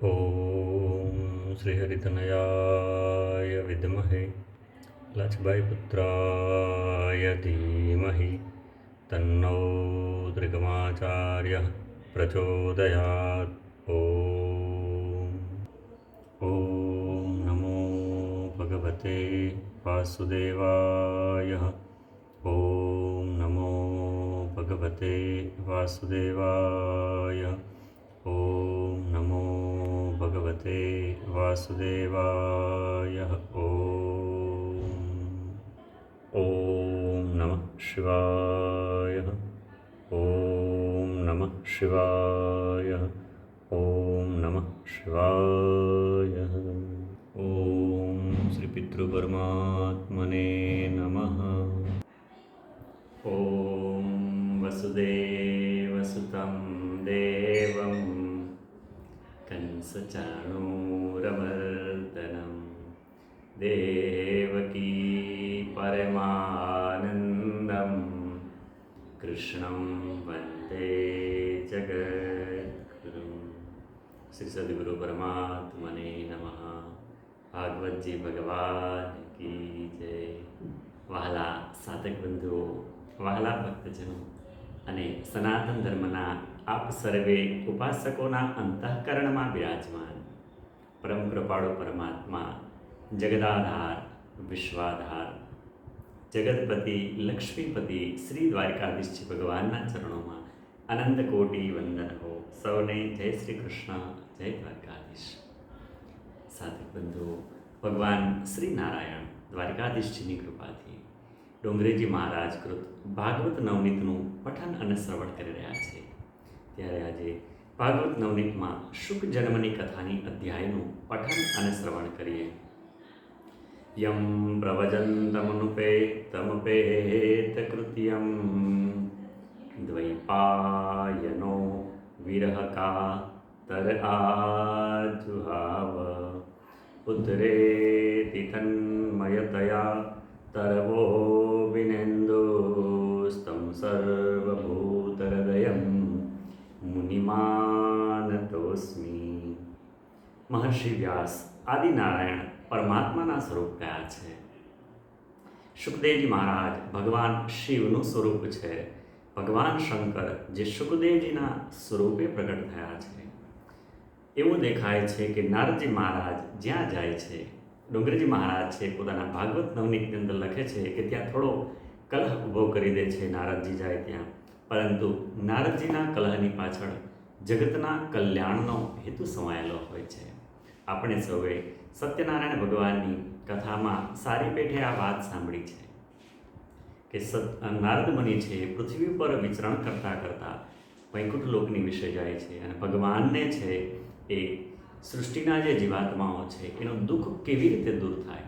ઓમ શ્રીહરિતનયાય વિદ્મહે લક્ષ્મભાઈ પુત્રાય ધીમહિ તન્નો ત્રિગમાચાર્ય પ્રચોદયાત ઓમ ઓમ નમો ભગવતે વાસુદેવાય ઓમ નમો ભગવતે વાસુદેવાય ઓમ નમો भगवते वासुदेवाय ॐ नमः शिवाय। ॐ नमः शिवाय। ॐ नमः शिवाय। ॐ श्रीपितृपरमात्मने नमः। ॐ वसुदेवसुतं देवं कंसचाणूरमर्दनं देवकी परमानन्दं कृष्णं वन्दे जगद्गुरुं શ્રી સદગુરુ પરમાત્મને નમઃ ભાગવતજી ભગવાન કી જય વહાલા સાધક બંધુઓ વહાલા ભક્તજનો અને સનાતન ધર્મના આપ સર્વે ઉપાસકોના અંતઃકરણમાં બિરાજમાન. પરમ કૃપાળુ પરમાત્મા, જગદાધાર, વિશ્વાધાર. જગતપતિ લક્ષ્મીપતિ શ્રી દ્વારકાધીશ ભગવાનના ચરણોમાં અનંત કોટી વંદન હો. સૌને જય શ્રી કૃષ્ણ, જય દ્વારકાધીશ. સાધક બંધુઓ ભગવાન શ્રી નારાયણ દ્વારકાધીશજીની કૃપાથી ડોંગરેજી મહારાજ કૃત, ભાગવત નવનીતનું પઠન અને શ્રવણ કરી રહ્યા છે. ત્યારે આજે ભાગવત નવનીતમાં શુક જન્મની કથાની અધ્યાયનું પઠન અને શ્રવણ કરીએ. યમ પ્રવજંતમનુપેતમપેત કૃત્યમ દ્વૈપાયનો વિરહકા તર આજુહાવ. પુત્રેતિ તન્મયતયા તરવો વિનેન્દોસ્તમ સર્વભૂતહૃદયમ મુનિમાનતોસ્મી મહર્ષિ વ્યાસ આદિનારાયણ પરમાત્માના સ્વરૂપ કયા છે સુખદેવજી મહારાજ ભગવાન શિવનું સ્વરૂપ છે ભગવાન શંકર જે સુખદેવજીના સ્વરૂપે પ્રગટ થયા છે એવું દેખાય છે કે નારદજી મહારાજ જ્યાં જાય છે ડુંગરજી મહારાજ છે પોતાના ભાગવત નવનીતની અંદર લખે છે કે ત્યાં થોડો કલહ ઊભો કરી દે છે નારદજી જાય ત્યાં. પરંતુ નારદજીના કલહની પાછળ જગતના કલ્યાણનો હેતુ સમાયેલો હોય છે. આપણે સૌએ સત્યનારાયણ ભગવાનની કથામાં સારી પેઠે આ વાત સાંભળી છે કે સત નારદ મુનિ છે પૃથ્વી પર વિચરણ કરતાં કરતાં વૈકુંઠ લોકની વિશે જાય છે અને ભગવાનને છે એ સૃષ્ટિના જે જીવાત્માઓ છે એનું દુઃખ કેવી રીતે દૂર થાય?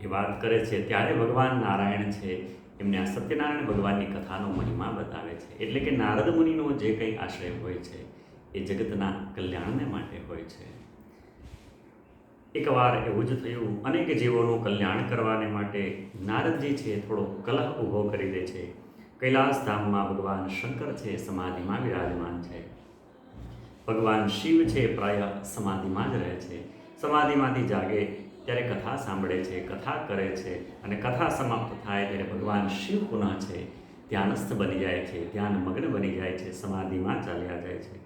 એ વાત કરે છે ત્યારે ભગવાન નારાયણ છે એમને આ સત્યનારાયણ ભગવાનની કથાનો મહિમા છે. એટલે કે નારદ મુનિનો જે કંઈ આશય હોય છે, એ જગતના કલ્યાણને માટે હોય છે. એકવાર એવું જ થયું, અનેક જીવોનું કલ્યાણ કરવાને માટે નારદજી છે થોડો કલહ ઊભો કરી દે છે. કૈલાસ ધામમાં ભગવાન શંકર છે સમાધિમાં વિરાજમાન છે. ભગવાન શિવ છે પ્રાય સમાધિમાં જ રહે છે. સમાધિમાંથી જાગે ત્યારે કથા સાંભળે છે, કથા કરે છે અને કથા સમાપ્ત થાય ત્યારે ભગવાન શિવ પુનઃ છે ધ્યાનસ્થ બની જાય છે, ધ્યાન બની જાય છે, સમાધિમાં ચાલ્યા જાય છે.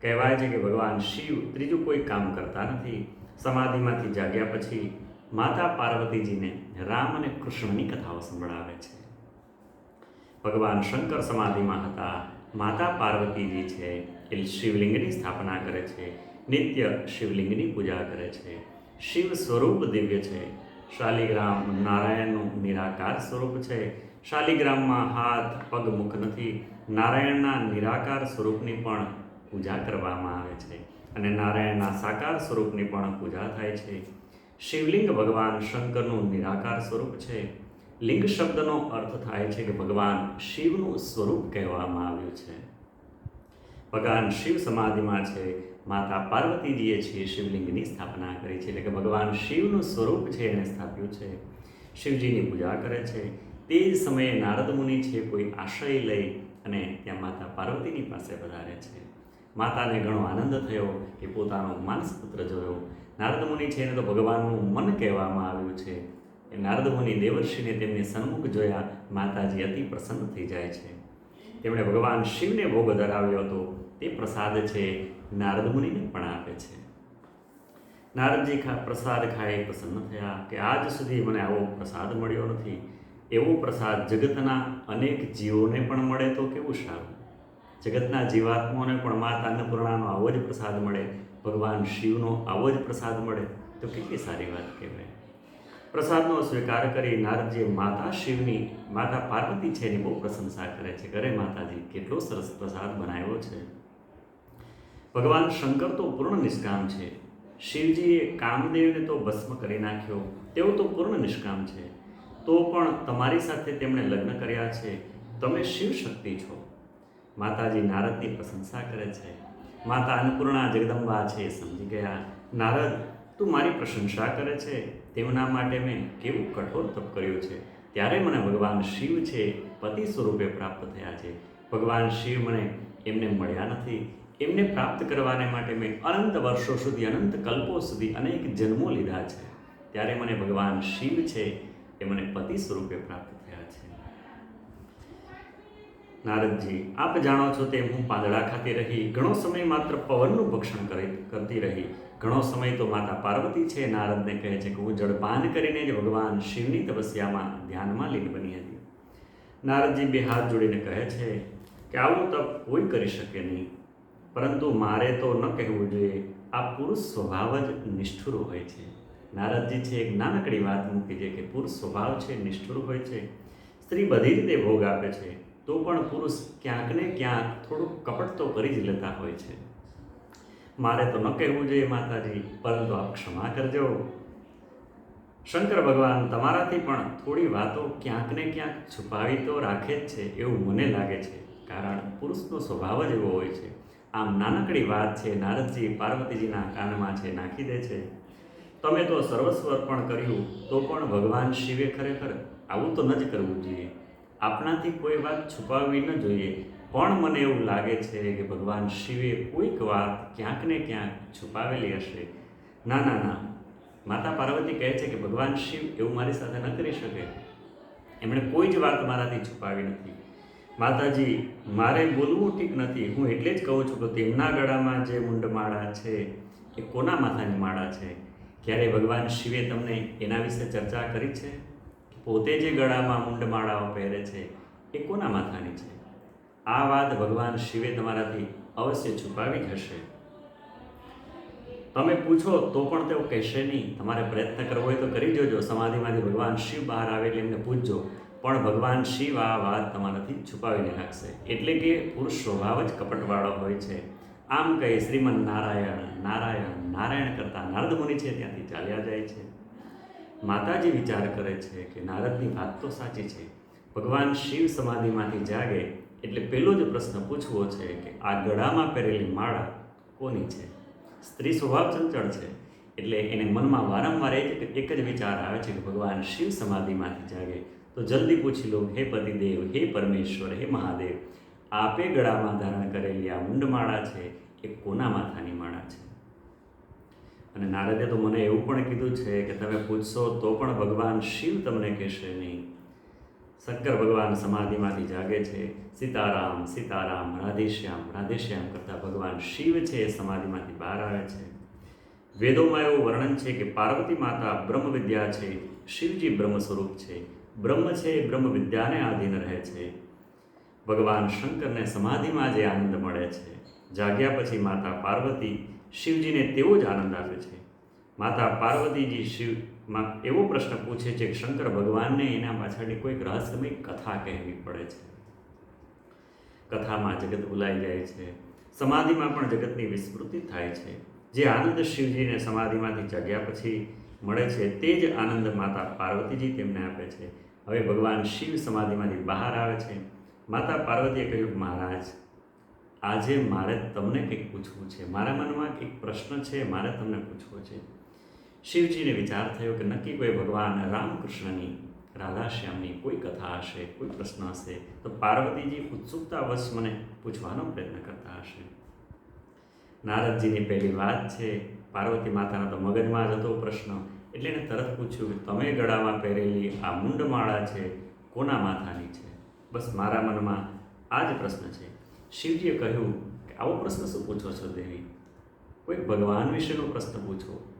કહેવાય છે કે ભગવાન શિવ ત્રીજું કોઈ કામ કરતા નથી. સમાધિમાંથી જાગ્યા પછી માતા પાર્વતીજીને રામ અને કૃષ્ણની કથાઓ સંભળાવે છે. ભગવાન શંકર સમાધિમાં હતા, માતા પાર્વતીજી છે, એ શિવલિંગની સ્થાપના કરે છે, નિત્ય શિવલિંગની પૂજા કરે છે. શિવ સ્વરૂપ દિવ્ય છે. શાલિગ્રામ નારાયણનું નિરાકાર સ્વરૂપ છે. શાલિગ્રામમાં હાથ, પગ, મુખ નથી. નારાયણના નિરાકાર સ્વરૂપની પણ પૂજા કરવામાં આવે છે અને નારાયણના સાકાર સ્વરૂપની પણ પૂજા થાય છે. શિવલિંગ ભગવાન શંકરનું નિરાકાર સ્વરૂપ છે. લિંગ શબ્દનો અર્થ થાય છે કે ભગવાન શિવનું સ્વરૂપ કહેવામાં આવ્યું છે. ભગવાન શિવ સમાધિમાં છે. માતા પાર્વતીજીએ છે શિવલિંગની સ્થાપના કરી છે. એટલે કે ભગવાન શિવનું સ્વરૂપ છે, એને સ્થાપ્યું છે. શિવજીની પૂજા કરે છે. તે જ સમયે નારદ મુનિ છે કોઈ આશ્રય લઈ અને ત્યાં માતા પાર્વતીની પાસે વધારે છે. માતાને ઘણો આનંદ થયો કે પોતાનો માનસપુત્ર જોયો. નારદ મુનિ છે એને તો ભગવાનનું મન કહેવામાં આવ્યું છે. એ નારદ મુનિ દેવર્ષિને તેમને સન્મુખ જોયા માતાજી અતિ પ્રસન્ન થઈ જાય છે. તેમણે ભગવાન શિવને ભોગ ધરાવ્યો હતો. તે પ્રસાદ છે નારદ મુનિને પણ આપે છે. નારદજી ખા પ્રસાદ ખાઈ પ્રસન્ન થયા કે આજ સુધી મને આવો પ્રસાદ મળ્યો નથી. એવો પ્રસાદ જગતના અનેક જીવોને પણ મળે તો કેવું સારું? જગતના જીવાત્માઓને પણ માતા અન્નપૂર્ણાનો આવો જ પ્રસાદ મળે, ભગવાન શિવનો આવો જ પ્રસાદ મળે, તો કેટલી સારી વાત કહેવાય. પ્રસાદનો સ્વીકાર કરી નારદજી માતા શિવની, માતા પાર્વતી છે એની બહુ પ્રશંસા કરે છે. કરે માતાજી, કેટલો સરસ પ્રસાદ બનાવ્યો છે. ભગવાન શંકર તો પૂર્ણ નિષ્કામ છે. શિવજીએ કામદેવને તો ભસ્મ કરી નાખ્યો. તેઓ તો પૂર્ણ નિષ્કામ છે. તો પણ તમારી સાથે તેમણે લગ્ન કર્યા છે. તમે શિવ શક્તિ છો. માતાજી નારદની પ્રશંસા કરે છે. માતા અન્નપૂર્ણા જગદંબા છે, સમજી ગયા. નારદ, તું મારી પ્રશંસા કરે છે. તેમના માટે મેં કેવું કઠોર તપ કર્યું છે. ત્યારે મને ભગવાન શિવ છે, પતિ સ્વરૂપે પ્રાપ્ત થયા છે. ભગવાન શિવ મને એમને મળ્યા નથી. એમને પ્રાપ્ત કરવાને માટે મેં અનંત વર્ષો સુધી, અનંત કલ્પો સુધી અનેક જન્મો લીધા છે. ત્યારે મને ભગવાન શિવ છે એ મને પતિ સ્વરૂપે પ્રાપ્ત થયા છે. નારદજી, આપ જાણો છો તેમ હું પાંદડા ખાતી રહી, ઘણો સમય માત્ર પવનનું ભક્ષણ કરી, કરતી રહી. ઘણો સમય તો માતા પાર્વતી છે, નારદને કહે છે કે હું જળપાન કરીને જ ભગવાન શિવની તપસ્યામાં ધ્યાનમાં લીન બની હતી. નારદજી બે હાથ જોડીને કહે છે કે આવું તપ કોઈ કરી શકે નહીં, પરંતુ મારે તો ન કહેવું જોઈએ. આ પુરુષ સ્વભાવ જ નિષ્ઠુર હોય છે. નારદજી છે એક નાનકડી વાત મૂકી છે કે પુરુષ સ્વભાવ છે, નિષ્ઠુર હોય છે. સ્ત્રી બધી રીતે ભોગ આપે છે, તો પણ પુરુષ ક્યાંક ને ક્યાંક થોડુંક કપટ તો કરી જ લેતા હોય છે. મારે તો ન કહેવું જોઈએ માતાજી, પરંતુ આપ ક્ષમા કરજો. શંકર ભગવાન તમારાથી પણ થોડી વાતો ક્યાંક ને ક્યાંક છુપાવી તો રાખે જ છે એવું મને લાગે છે, કારણ પુરુષનો સ્વભાવ જ એવો હોય છે. આમ નાનકડી વાત છે, નારદજી પાર્વતીજીના કાનમાં છે, નાખી દે છે. તમે તો સર્વસ્વ અર્પણ કર્યું, તો પણ ભગવાન શિવે ખરેખર આવું તો ન જ કરવું જોઈએ. આપણાથી કોઈ વાત છુપાવવી ન જોઈએ. પણ મને એવું લાગે છે કે ભગવાન શિવે કોઈક વાત ક્યાંક ને ક્યાંક છુપાવેલી હશે. ના ના ના. માતા પાર્વતી કહે છે કે ભગવાન શિવ એવું મારી સાથે ન કરી શકે. એમણે કોઈ જ વાત મારાથી છુપાવી નથી. માતાજી, મારે બોલવું ઠીક નથી. હું એટલે જ કહું છું કે તેમના ગળામાં જે મુંડમાળા છે, એ કોના માથાની માળા છે? ક્યારે ભગવાન શિવે તમને એના વિશે ચર્ચા કરી છે? પોતે જે ગળામાં મુંડમાળાઓ પહેરે છે, એ કોના માથાની છે? આ વાત ભગવાન શિવે તમારાથી અવશ્ય છુપાવી હશે. તમે પૂછો તો પણ તેઓ કહેશે નહીં. તમારે પ્રયત્ન કરવો હોય તો કરી જોજો. સમાધિમાંથી ભગવાન શિવ બહાર આવે એટલે એમને પૂછજો. પણ ભગવાન શિવ આ વાત તમારાથી છુપાવીને રાખશે. એટલે કે પુરુષ સ્વભાવ જ કપટવાળો હોય છે. આમ કહી શ્રીમન નારાયણ નારાયણ નારાયણ કરતા નારદ મુનિ છે ત્યાંથી ચાલ્યા જાય છે. માતાજી વિચાર કરે છે કે નારદની વાત તો સાચી છે. ભગવાન શિવ સમાધિમાંથી જાગે એટલે પહેલો જ પ્રશ્ન પૂછવો છે કે આ ગળામાં પહેરેલી માળા કોની છે? સ્ત્રી સ્વભાવ ચંચળ છે. એટલે એને મનમાં વારંવાર એક એક જ વિચાર આવે છે કે ભગવાન શિવ સમાધિમાંથી જાગે. તો જલ્દી પૂછી લો, હે પતિદેવ, હે પરમેશ્વર, હે મહાદેવ આપે ગળામાં ધારણ કરેલી આ મુંડમાળા છે, એ કોના માથાની માળા છે? અને નારદે તો મને એવું પણ કીધું છે કે તમે પૂછશો તો પણ ભગવાન શિવ તમને કહેશે નહીં. શંકર ભગવાન સમાધિમાંથી જાગે છે, સીતારામ સીતારામ, રાધેશ્યામ રાધેશ્યામ કરતા ભગવાન શિવ છે એ સમાધિમાંથી બહાર આવે છે. વેદોમાં એવું વર્ણન છે કે પાર્વતી માતા બ્રહ્મ વિદ્યા છે, શિવજી બ્રહ્મ સ્વરૂપ છે. બ્રહ્મ છે એ બ્રહ્મ વિદ્યાને આધીન રહે છે. ભગવાન શંકરને સમાધિમાં જે આનંદ મળે છે, જાગ્યા પછી માતા પાર્વતી શિવજીને તેવો જ આનંદ આપે છે. માતા પાર્વતીજી શિવમાં એવો પ્રશ્ન પૂછે છે કે શંકર ભગવાનને એના પાછળની કોઈક રહસ્યમય કથા કહેવી પડે છે. કથામાં જગત ભૂલાઈ જાય છે. સમાધિમાં પણ જગતની વિસ્મૃતિ થાય છે. જે આનંદ શિવજીને સમાધિમાંથી જાગ્યા પછી મળે છે, તે જ આનંદ માતા પાર્વતીજી તેમને આપે છે. હવે ભગવાન શિવ સમાધિમાંથી બહાર આવે છે. માતા પાર્વતીએ કહ્યું, મહારાજ, આજે મારે તમને કંઈક પૂછવું છે. મારા મનમાં એક પ્રશ્ન છે, મારે તમને પૂછવો છે. શિવજીને વિચાર થયો કે નક્કી કોઈ ભગવાન રામકૃષ્ણની, રાધાશ્યામની કોઈ કથા હશે, કોઈ પ્રશ્ન હશે, તો પાર્વતીજી ઉત્સુકતાવશ મને પૂછવાનો પ્રયત્ન કરતા હશે. નારદજીની પહેલી વાત છે, પાર્વતી માતાના તો મગજમાં જ હતો પ્રશ્ન. એટલે એણે તરત પૂછ્યું કે, તમે ગળામાં પહેરેલી આ મુંડમાળા છે, કોના માથાની છે? બસ મારા મનમાં આ જ પ્રશ્ન છે. શિવજીએ કહ્યું કે, આવો પ્રશ્ન શું પૂછો છો દેવી? કોઈ ભગવાન વિશેનો પ્રશ્ન પૂછો?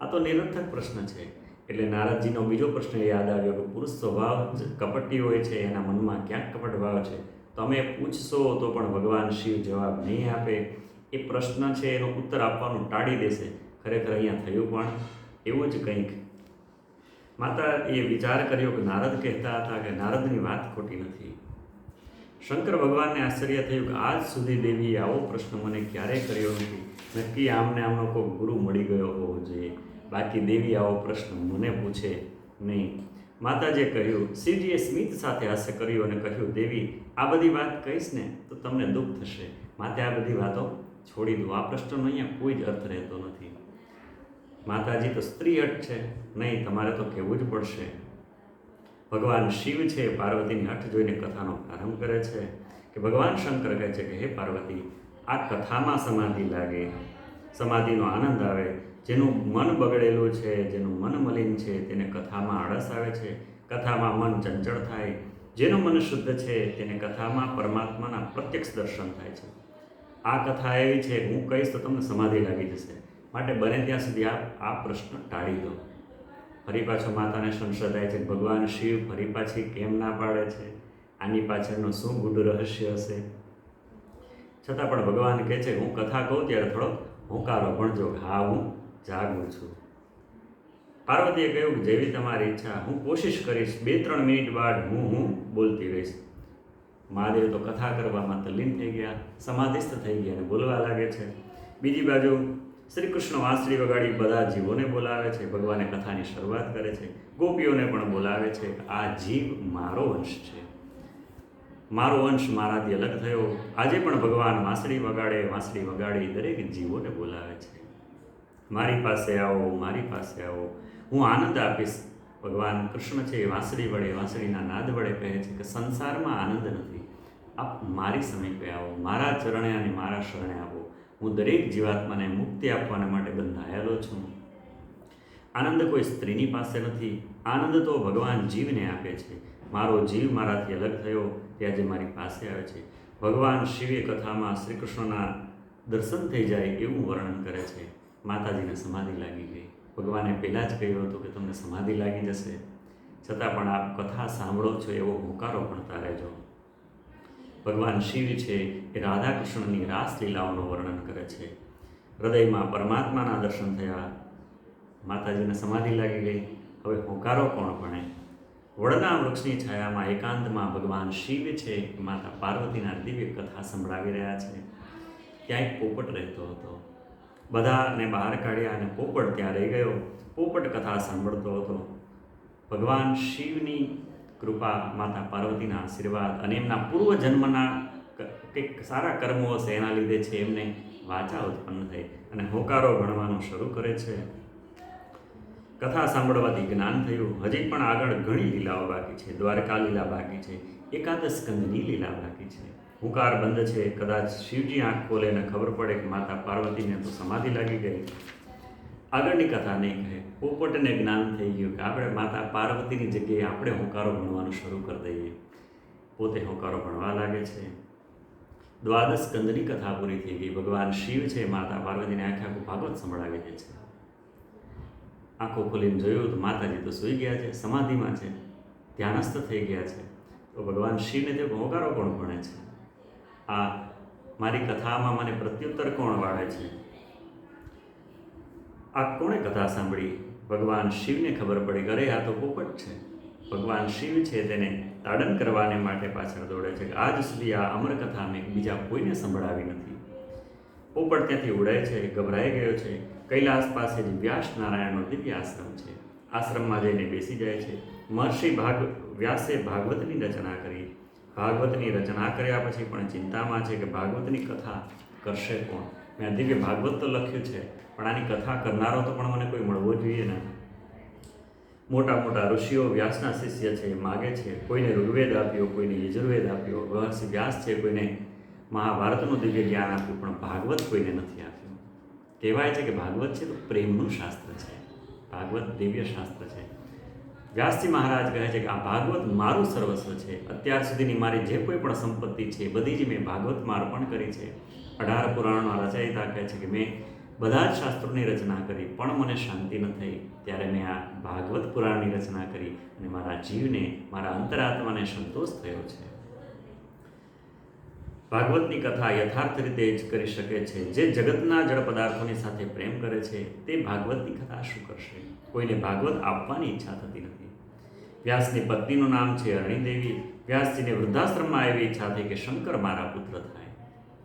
આ તો નિરર્થક પ્રશ્ન છે. એટલે નારદજીનો બીજો પ્રશ્ન યાદ આવ્યો કે, પુરુષ સ્વભાવ જ કપટી હોય છે, એના મનમાં ક્યાંક કપટ ભાવ છે. તમે પૂછશો તો પણ ભગવાન શિવ જવાબ નહીં આપે. એ પ્રશ્ન છે, એનો ઉત્તર આપવાનું ટાળી દેશે. ખરેખર અહીંયા થયું પણ એવું જ કંઈક માતા એ વિચાર કર્યો કે નારદ કહેતા હતા કે નારદની વાત ખોટી નથી. શંકર ભગવાનને આશ્ચર્ય થયું કે આજ સુધી દેવીએ આવો પ્રશ્ન મને ક્યારેય કર્યો નથી? નક્કી આમને આમનો કોઈ ગુરુ મળી ગયો હોવો જોઈએ. બાકી દેવી આવો પ્રશ્ન મને પૂછે નહીં. માતાજીએ કહ્યું, શિવજીએ સ્મિત સાથે હાસ્ય કર્યું અને કહ્યું, દેવી, આ બધી વાત કહીશ ને તો તમને દુઃખ થશે. માતે આ બધી વાતો છોડી દો. આ પ્રશ્નનો અહીંયા કોઈ જ અર્થ રહેતો નથી. માતાજી તો સ્ત્રી હટ છે, નહીં, તમારે તો કહેવું જ પડશે. ભગવાન શિવ છે, પાર્વતીની હઠ જોઈને કથાનો પ્રારંભ કરે છે કે ભગવાન શંકર કહે છે કે, હે પાર્વતી, આ કથામાં સમાધિ લાગે. સમાધિનો આનંદ આવે. જેનું મન બગડેલું છે, જેનું મન મલિન છે, તેને કથામાં આળસ આવે છે. કથામાં મન ચંચળ થાય. જેનું મન શુદ્ધ છે, તેને કથામાં પરમાત્માના પ્રત્યક્ષ દર્શન થાય છે. આ કથા એવી છે, હું કહીશ તો તમને સમાધિ લાગી જશે. માટે બને ત્યાં સુધી આ આ પ્રશ્ન ટાળી દો. ફરી પાછો માતાને સંશય થાય છે ભગવાન શિવ ફરી પાછી કેમ ના પાડે છે? આની પાછળનું શું ગુડ રહસ્ય હશે? છતાં પણ ભગવાન કહે છે, હું કથા કહું ત્યારે થોડો હોંકારો પણ જો હા હું જાગું છું. પાર્વતીએ કહ્યું કે જેવી તમારી ઈચ્છા, હું કોશિશ કરીશ, બે ત્રણ મિનિટ બાદ હું હું બોલતી રહીશ. મહાદેવ તો કથા કરવામાં તલ્લીન થઈ ગયા, સમાધિસ્થ થઈ ગયા અને બોલવા લાગે છે. બીજી બાજુ શ્રી કૃષ્ણ વાંસળી વગાડી બધા જીવોને બોલાવે છે, ભગવાને કથાની શરૂઆત કરે છે, ગોપીઓને પણ બોલાવે છે, આ જીવ મારો વંશ છે. મારો વંશ મારાથી અલગ થયો. આજે પણ ભગવાન વાંસળી વગાડે, વાંસળી વગાડી દરેક જીવોને બોલાવે છે. મારી પાસે આવો, મારી પાસે આવો. હું આનંદ આપીશ. ભગવાન કૃષ્ણ છે વાંસળી વડે, વાંસળીના નાદ વડે કહે છે કે સંસારમાં આનંદ નથી. આપ મારી સમીપે આવો. મારા ચરણે અને મારા શરણે આવો. હું દરેક જીવાત્માને મુક્તિ આપવાના માટે બંધાયેલો છું. આનંદ કોઈ સ્ત્રીની પાસે નથી. આનંદ તો ભગવાન જીવને આપે છે. મારો જીવ મારાથી અલગ થયો, તે આજે મારી પાસે આવે છે. ભગવાન શિવે કથામાં શ્રી કૃષ્ણના દર્શન થઈ જાય એવું વર્ણન કરે છે. માતાજીને સમાધિ લાગી ગઈ. ભગવાને પહેલાં જ કહ્યું હતું કે તમને સમાધિ લાગી જશે. છતાં પણ આપ કથા સાંભળો છો એવો હોકારો ભણતા રહેજો ભગવાન શિવ છે એ રાધા કૃષ્ણની રાસલીલાઓનું વર્ણન કરે છે. હૃદયમાં પરમાત્માના દર્શન થયા. માતાજીને સમાધિ લાગી ગઈ. હવે હોકારો કોણ ભણે? વડના વૃક્ષની છાયામાં એકાંતમાં ભગવાન શિવ છે માતા પાર્વતીના દિવ્ય કથા સંભળાવી રહ્યા છે. ત્યાં એક પોપટ રહેતો હતો. બધાને બહાર કાઢ્યા અને પોપટ ત્યાં રહી ગયો. પોપટ કથા સાંભળતો હતો. ભગવાન શિવની કૃપા માતા પાર્વતીના આશીર્વાદ અને એમના પૂર્વ જન્મના કંઈક સારા કર્મો હશે એના લીધે છે એમને વાચા ઉત્પન્ન થઈ અને હોકારો ભણવાનું શરૂ કરે છે. કથા સાંભળવાથી જ્ઞાન થયું. હજી પણ આગળ ઘણી લીલાઓ બાકી છે. દ્વારકા લીલા બાકી છે. એકાદશ કંદની લીલા બાકી છે. હુંકાર બંધ છે. કદાચ શિવજી આંખ ખોલે ને ખબર પડે કે માતા પાર્વતીને તો સમાધિ લાગી ગઈ. આગળની કથા નહીં કહે. પોપટને જ્ઞાન થઈ ગયું કે આપણે માતા પાર્વતીની જગ્યાએ આપણે હોંકારો ભણવાનું શરૂ કરી દઈએ. પોતે હોંકારો ભણવા લાગે છે. દ્વાદશ કંદની કથા પૂરી થઈ ગઈ. ભગવાન શિવ છે, માતા પાર્વતીને આખે આખું ભાગવત સંભળાવી દે છે. આંખો ખોલીને જોયું તો માતાજી તો સૂઈ ગયા છે, સમાધિમાં છે, ધ્યાનસ્થ થઈ ગયા છે. તો ભગવાન શિવને તે હોંકારો કોણ ભણે છે? આ મારી કથામાં મને પ્રત્યુત્તર કોણ વાળે છે? આ કોણે કથા સાંભળી? ભગવાન શિવને ખબર પડી ઘરે આ તો પોપટ છે. ભગવાન શિવ છે તેને તાડન કરવાને માટે પાછળ દોડે છે. આજ સુધી આ અમર કથા મેં બીજા કોઈને સંભળાવી નથી. પોપટ ત્યાંથી ઉડાય છે, ગભરાઈ ગયો છે. કૈલાસ પાસે જ વ્યાસ નારાયણનો દિવ્ય આશ્રમ છે. આશ્રમમાં જઈને બેસી જાય છે. મહર્ષિ ભાગ, વ્યાસે ભાગવતની રચના કરી. ભાગવતની રચના કર્યા પછી પણ ચિંતામાં છે કે ભાગવતની કથા કરશે કોણ? મેં દિવ્ય ભાગવત તો લખ્યું છે, પણ આની કથા કરનારો તો પણ મને કોઈ મળવો જોઈએ ને. મોટા મોટા ઋષિઓ વ્યાસના શિષ્ય છે, એ માગે છે, કોઈને ઋગ્વેદ આપ્યો, કોઈને યજુર્વેદ આપ્યો, મહર્ષિ વ્યાસ છે, કોઈને મહાભારતનું દિવ્ય જ્ઞાન આપ્યું, પણ ભાગવત કોઈને નથી આપ્યું. કહેવાય છે કે ભાગવત છે તો પ્રેમનું શાસ્ત્ર છે, ભાગવત દિવ્ય શાસ્ત્ર છે. વ્યાસજી મહારાજ કહે છે કે આ ભાગવત મારું સર્વસ્વ છે, અત્યાર સુધીની મારી જે કોઈ પણ સંપત્તિ છે, બધી જ મેં ભાગવતમાં અર્પણ કરી છે. અઢાર પુરાણોના રચયિતા કહે છે કે મેં બધા જ શાસ્ત્રોની રચના કરી, પણ મને શાંતિ ન થઈ. ત્યારે મેં આ ભાગવત પુરાણની રચના કરી અને મારા જીવને, મારા અંતરાત્માને સંતોષ થયો છે. ભાગવતની કથા યથાર્થ રીતે જ કરી શકે છે. જે જગતના જળ પદાર્થોની સાથે પ્રેમ કરે છે, તે ભાગવતની કથા શું કરશે? કોઈને ભાગવત આપવાની ઈચ્છા થતી નથી. વ્યાસની પત્નીનું નામ છે અરણીદેવી. વ્યાસજીને વૃદ્ધાશ્રમમાં એવી ઈચ્છા થઈ કે શંકર મારા પુત્ર થાય.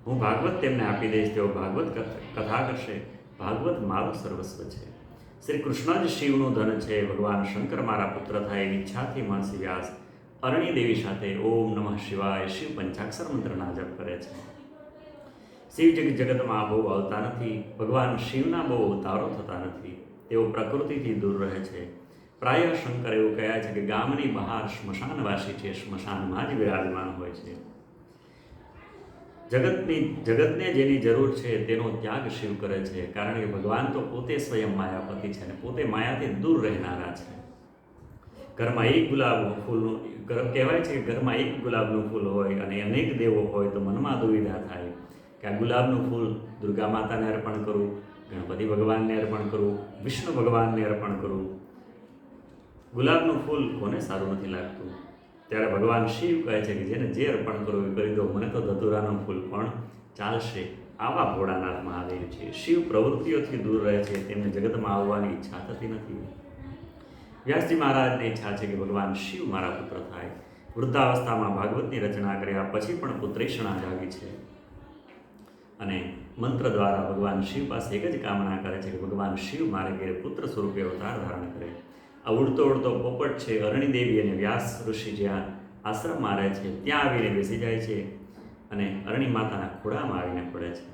હું ભાગવત તેમને આપી દઈશ, તેઓ ભાગવત કથ- કરશે. ભાગવત મારું સર્વસ્વ છે. શ્રી કૃષ્ણ જ શિવનું ધન છે. ભગવાન શંકર મારા પુત્ર થાય એવી ઈચ્છાથી મહર્ષિ વ્યાસ અરણી દેવી સાથે ઓમ નમઃ શિવાય શિવ પંચાક્ષર મંત્રના જપ કરે છે. શિવ જગ જગતમાં બહુ આવતા નથી. ભગવાન શિવના બહુ અવતારો થતા નથી. તેઓ પ્રકૃતિથી દૂર રહે છે. પ્રાય શંકર એવું કહ્યા છે કે ગામની બહાર સ્મશાનવાસી છે. સ્મશાનમાં જ વિરાજમાન હોય છે. જગતની, જગતને જેની જરૂર છે તેનો ત્યાગ શિવ કરે છે. કારણ કે ભગવાન તો પોતે સ્વયં માયાપતિ છે અને પોતે માયાથી દૂર રહેનારા છે. ઘરમાં એક ગુલાબ ફૂલનું કહેવાય છે કે ઘરમાં એક ગુલાબનું ફૂલ હોય અને અનેક દેવો હોય તો મનમાં દુવિધા થાય કે આ ગુલાબનું ફૂલ દુર્ગા માતાને અર્પણ કરું, ગણપતિ ભગવાનને અર્પણ કરું, વિષ્ણુ ભગવાનને અર્પણ કરું. ગુલાબનું ફૂલ કોને સારું નથી લાગતું? ત્યારે ભગવાન શિવ કહે છે કે જેને જે અર્પણ કરવું એ કરી દો. મને તો ધતુરાનું ફૂલ પણ ચાલશે. આવા ભોળાનાથ મહાદેવ છે. શિવ પ્રવૃત્તિઓથી દૂર રહે છે. તેમને જગતમાં આવવાની ઈચ્છા થતી નથી. વ્યાસજી મહારાજની ઈચ્છા છે કે ભગવાન શિવ મારા પુત્ર થાય. વૃદ્ધાવસ્થામાં ભાગવતની રચના કર્યા પછી પણ પુત્રેષણા જાગી છે. અને મંત્ર દ્વારા ભગવાન શિવ પાસે એક જ કામના કરે છે કે ભગવાન શિવ મારે ઘેર પુત્ર સ્વરૂપે અવતાર ધારણ કરે. આ ઉડતો ઉડતો પોપટ છે, અરણી દેવી અને વ્યાસ ઋષિ જ્યાં આશ્રમ મારે છે, ત્યાં આવીને બેસી જાય છે અને અરણી માતાના ખોળામાં આવીને પડે છે.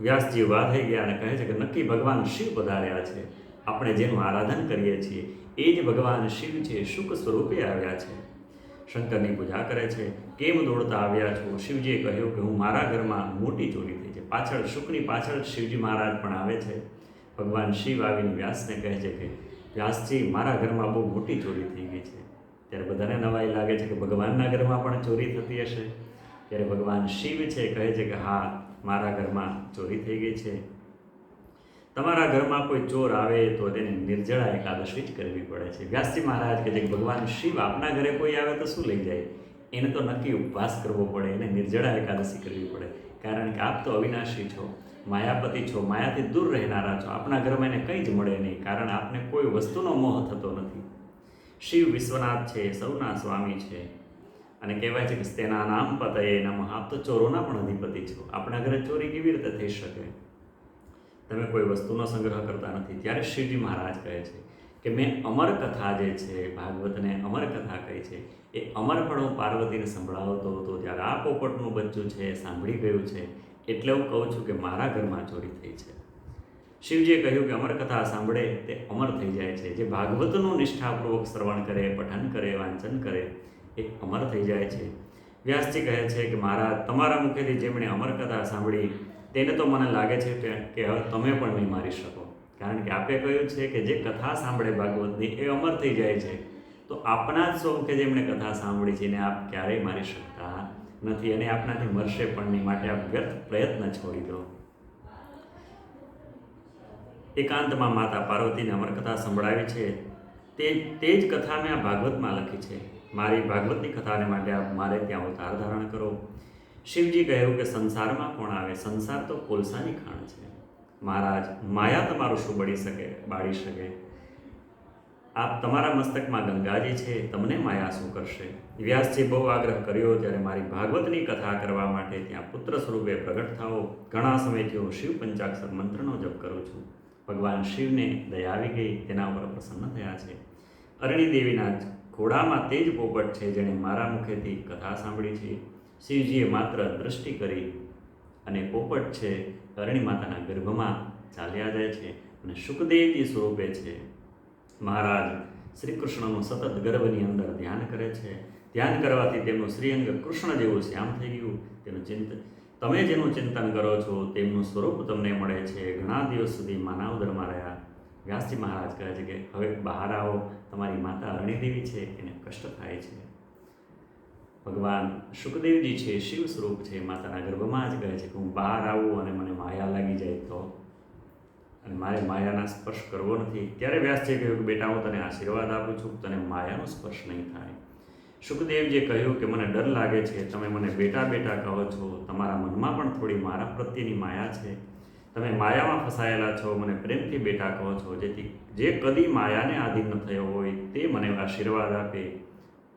વ્યાસજી ઊભા થઈ ગયા અને કહે છે કે નક્કી ભગવાન શિવ પધાર્યા છે. આપણે જેનું આરાધન કરીએ છીએ, એ જ ભગવાન શિવ છે શુક સ્વરૂપે આવ્યા છે. શંકરની પૂજા કરે છે, કેમ દોડતા આવ્યા છો? શિવજીએ કહ્યું કે, હું મારા ઘરમાં મોટી ચોરી થઈ છે. પાછળ શુકની પાછળ શિવજી મહારાજ પણ આવે છે. ભગવાન શિવ આવીને વ્યાસને કહે છે કે વ્યાસજી મારા ઘરમાં બહુ મોટી ચોરી થઈ ગઈ છે. ત્યારે બધાને નવાઈ લાગે છે કે ભગવાનના ઘરમાં પણ ચોરી થતી હશે. ત્યારે ભગવાન શિવ છે, કહે છે કે હા, મારા ઘરમાં ચોરી થઈ ગઈ છે. તમારા ઘરમાં કોઈ ચોર આવે તો તેને નિર્જળા એકાદશી જ કરવી પડે છે. વ્યાસજી મહારાજ કહે છે કે ભગવાન શિવ આપના ઘરે કોઈ આવે તો શું લઈ જાય? એને તો નક્કી ઉપવાસ કરવો પડે, એને નિર્જળા એકાદશી કરવી પડે. કારણ કે આપ તો અવિનાશી છો. માયાપતિ છો, માયાથી દૂર રહેનારા છો. આપણા ઘરમાં એને કંઈ જ મળે નહીં, કારણ આપને કોઈ વસ્તુનો મોહ થતો નથી. શિવ વિશ્વનાથ છે, સૌના સ્વામી છે. અને કહેવાય છે કે તેના નામ પતયે નમઃ. આપ તો ચોરોના પણ અધિપતિ છો. આપણા ઘરે ચોરી કેવી રીતે થઈ શકે? તમે કોઈ વસ્તુનો સંગ્રહ કરતા નથી. ત્યારે શિવજી મહારાજ કહે છે કે મેં અમર કથા જે છે, ભાગવતને અમર કથા કહી છે, એ અમર પણ હું પાર્વતીને સંભળાવતો હતો. ત્યારે આ પોપટનું બચ્ચું છે, સાંભળી ગયું છે એટલે હું કહું છું કે મારા ઘરમાં ચોરી થઈ છે. શિવજીએ કહ્યું કે અમર કથા સાંભળે તે અમર થઈ જાય છે. જે ભાગવતનું નિષ્ઠાપૂર્વક શ્રવણ કરે, પઠન કરે, વાંચન કરે, એ અમર થઈ જાય છે. વ્યાસજી કહે છે કે મારા તમારા મુખેથી જેમણે અમર કથા સાંભળી, તેને તો મને લાગે છે કે કે હવે તમે પણ નહીં મારી શકો. કારણ કે આપે કહ્યું છે કે જે કથા સાંભળે ભાગવતની, એ અમર થઈ જાય છે. તો આપના જ સ્વમુખે જેમણે કથા સાંભળી છે, એને આપ ક્યારેય મારી શકતા નથી. અને આપનાથી મરશે પણ નહીં માટે આપ વ્યર્થ પ્રયત્ન છોડી દો. એકાંતમાં માતા પાર્વતીને અમરકથા સંભળાવી છે. તે તે જ કથા મેં આ ભાગવતમાં લખી છે. મારી ભાગવતની કથાને માટે આપ મારે ત્યાં અવતાર ધારણ કરો. શિવજી કહ્યું કે સંસારમાં કોણ આવે? સંસાર તો કોલસાની ખાણ છે. મહારાજ, માયા તમારું શું બળી શકે, બાળી શકે? આપ તમારા મસ્તકમાં ગંગાજી છે, તમને માયા શું કરશે? વ્યાસજી બહુ આગ્રહ કર્યો ત્યારે મારી ભાગવતની કથા કરવા માટે ત્યાં પુત્ર સ્વરૂપે પ્રગટ થાઓ. ઘણા સમયથી હું શિવ પંચાક્ષર મંત્રનો જપ કરું છું. ભગવાન શિવને દયા આવી ગઈ, તેના ઉપર પ્રસન્ન થયા છે. અરણી દેવીના ઘોડામાં તે જ પોપટ છે જેણે મારા મુખેથી કથા સાંભળી છે. શિવજીએ માત્ર દૃષ્ટિ કરી અને પોપટ છે, અરણી માતાના ગર્ભમાં ચાલ્યા જાય છે અને સુખદેવજી સ્વરૂપે છે. મહારાજ શ્રી કૃષ્ણનું સતત ગર્ભની અંદર ધ્યાન કરે છે. ધ્યાન કરવાથી તેમનું શ્રીઅંગ કૃષ્ણ જેવું શ્યામ થઈ ગયું. તેનું ચિંતન તમે જેનું ચિંતન કરો છો, તેમનું સ્વરૂપ તમને મળે છે. ઘણા દિવસ સુધી માનવ ઉદરમાં રહ્યા. વ્યાસજી મહારાજ કહે છે કે, હવે બહાર આવો. તમારી માતા અરણીદેવી છે. એને કષ્ટ થાય છે. ભગવાન સુખદેવજી છે, શિવ સ્વરૂપ છે. માતાના ગર્ભમાં જ કહે છે કે, હું બહાર આવું અને મને માયા લાગી જાય તો અને મારે માયાના સ્પર્શ કરવો નથી. ત્યારે વ્યાસજીએ કહ્યું કે બેટા, હું તને આશીર્વાદ આપું છું, તને માયાનો સ્પર્શ નહીં થાય. સુખદેવજીએ કહ્યું કે મને ડર લાગે છે, તમે મને બેટા બેટા કહો છો, તમારા મનમાં પણ થોડી મારા પ્રત્યેની માયા છે. તમે માયામાં ફસાયેલા છો, મને પ્રેમથી બેટા કહો છો, જેથી જે કદી માયાને આધીન થયો હોય, તે મને આશીર્વાદ આપે.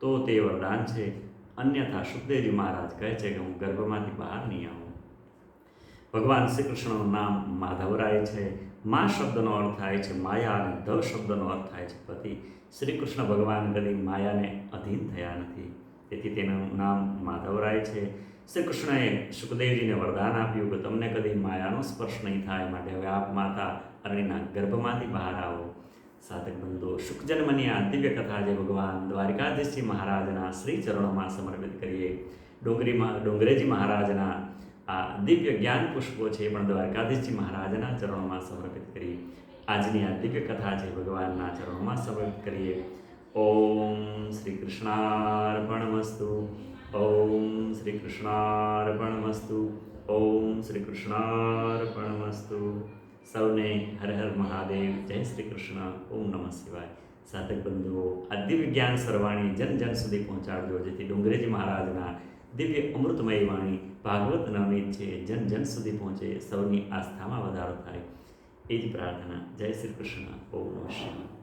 તો તે વરદાન છે. અન્યથા સુખદેવજી મહારાજ કહે છે કે હું ગર્ભમાંથી બહાર નહીં આવું. ભગવાન શ્રી કૃષ્ણનું નામ માધવરાય છે. મા શબ્દનો અર્થ થાય છે માયા અને ધ શબ્દનો અર્થ થાય છે પતિ. શ્રી કૃષ્ણ ભગવાન કદી માયાને અધીન થયા નથી. તેથી તેનું નામ માધવરાય છે. શ્રી કૃષ્ણએ સુખદેવજીને વરદાન આપ્યું કે તમને કદી માયાનો સ્પર્શ નહીં થાય માટે હવે આપ માતા અરણીના ગર્ભમાંથી બહાર આવો. સાધક બંધો શુકજન્મની આ દિવ્ય કથા જે ભગવાન દ્વારિકાધીશજી મહારાજના શ્રી ચરણોમાં સમર્પિત કરીએ. ડુંગરીમાં, ડુંગરેજી મહારાજના આ દિવ્ય જ્ઞાન પુષ્પો છે એ પણ દ્વારકાધીશજી મહારાજના ચરણોમાં સમર્પિત કરી આજની આ દિવ્ય કથા છે ભગવાનના ચરણોમાં સમર્પિત કરીએ. ઓમ શ્રી કૃષ્ણાર્પણમસ્તુ ઓમ શ્રી કૃષ્ણાર્પણમસ્તુ ઓમ શ્રી કૃષ્ણાર્પણમસ્તુ સૌને હર હર મહાદેવ. જય શ્રી કૃષ્ણ. ઓમ નમઃ શિવાય. સાધક બંધુઓ, આ દિવ્ય જ્ઞાન સર્વાણી જન જન સુધી પહોંચાડજો, જેથી ડુંગરેજી મહારાજના દિવ્ય અમૃતમય વાણી ભાગવત નવનીત છે જન જન સુધી પહોંચે સૌની આસ્થામાં વધારો થાય. એ જ પ્રાર્થના. જય શ્રી કૃષ્ણ. ઓમ નમઃ શિવાય.